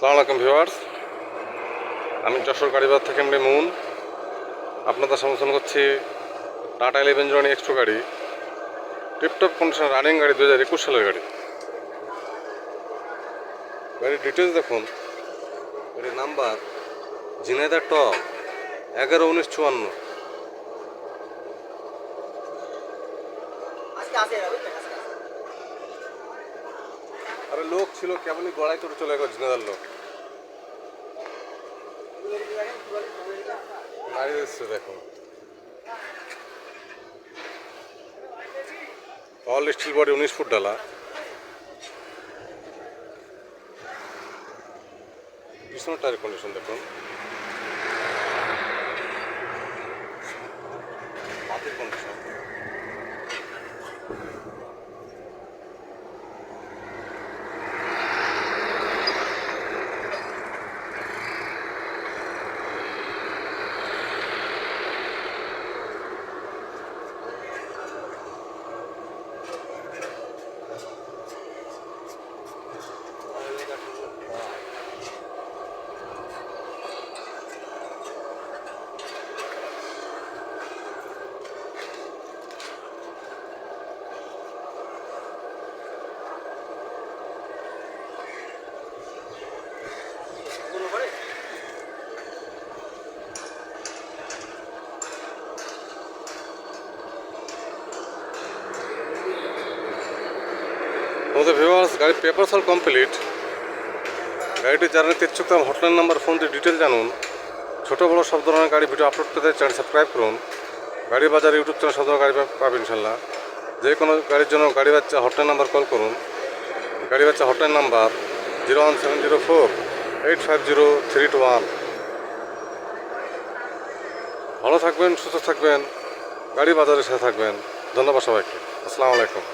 সালাম আলাইকুম ভিউয়ার্স। আমি যশোর গাড়িবাজার থেকে এমনি মুন। আপনাদের সমর্থন করছি টাটা ইলেভেন জনি এক্সট্রো গাড়ি। টিপটপ কন্ডিশন রানিং গাড়ি দু হাজার একুশ সালের গাড়ি। গাড়ির ডিটেলস দেখুন। গাড়ির নাম্বার ঝিনাইদা টপ এগারো উনিশ চুয়ান্ন। আরে লোক ছিল, কেমনই গড়াই করে চলে গেল, জিনাদার লোক। দেখুন অল স্টিল বডি উনিশ ফুট ডালা। পিছনের টায়ার কন্ডিশন দেখুন। আমাদের ভিউয়ার্স, গাড়ির পেপার অল কমপ্লিট। গাড়িটি নিতে ইচ্ছুক হটলাইন নাম্বার ফোন দিয়ে ডিটেল জানুন। ছোটো বড়ো সব ধরনের গাড়ি ভিডিও আপলোড পেতে চ্যানেল সাবস্ক্রাইব করুন। গাড়ি বাজার ইউটিউব চ্যানেল সব ধরনের গাড়ি পাবেন ইনশাল্লাহ। যে কোনো গাড়ির জন্য গাড়ি বাচ্চা হটলাইন নাম্বার কল করুন। গাড়ি বাচ্চা hotline number zero one seven zero four eight five zero three two one. ভালো থাকবেন, সুস্থ থাকবেন। গাড়ি বাজারের সাথে থাকবেন। ধন্যবাদ সবাইকে। আসসালামু আলাইকুম।